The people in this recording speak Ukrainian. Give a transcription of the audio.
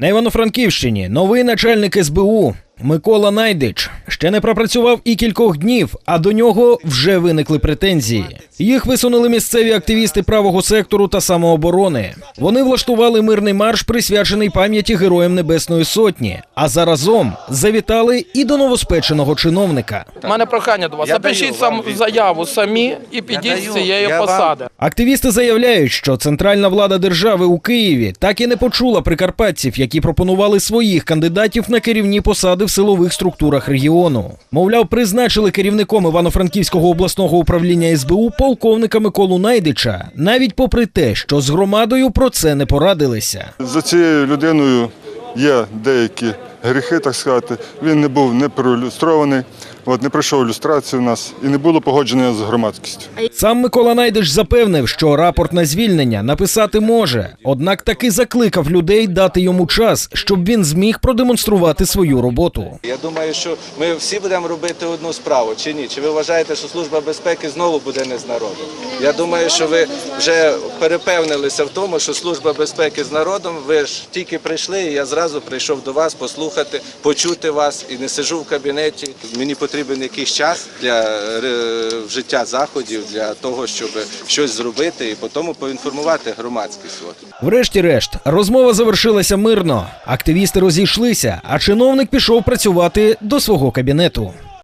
На Івано-Франківщині новий начальник СБУ Микола Найдич ще не пропрацював і кількох днів, а до нього вже виникли претензії. Їх висунули місцеві активісти правого сектору та самооборони. Вони влаштували мирний марш, присвячений пам'яті Героям Небесної Сотні, а заразом завітали і до новоспеченого чиновника. У мене прохання до вас. Запишіть сам заяву самі і підіть з цієї посади. Активісти заявляють, що центральна влада держави у Києві так і не почула прикарпатців, які пропонували своїх кандидатів на керівні посади в силових структурах регіону. Мовляв, призначили керівником Івано-Франківського обласного управління СБУ полковника Миколу Найдича, навіть попри те, що з громадою про це не порадилися. За цією людиною є деякі гріхи, так сказати. Він не був не проілюстрований, от, не пройшов люстрацію в нас і не було погодження з громадськістю. Сам Микола Найдич запевнив, що рапорт на звільнення написати може, однак таки закликав людей дати йому час, щоб він зміг продемонструвати свою роботу. Я думаю, що ми всі будемо робити одну справу, чи ні? Чи ви вважаєте, що служба безпеки знову буде не з народом? Я думаю, що ви вже перепевнилися в тому, що служба безпеки з народом. Ви ж тільки прийшли, і я зразу прийшов до вас послухати, почути вас і не сижу в кабінеті. Мені потрібен якийсь час для е, вжиття заходів для того, щоб щось зробити і потім поінформувати громадськість. Врешті-решт, розмова завершилася мирно. Активісти розійшлися, а чиновник пішов працювати до свого кабінету.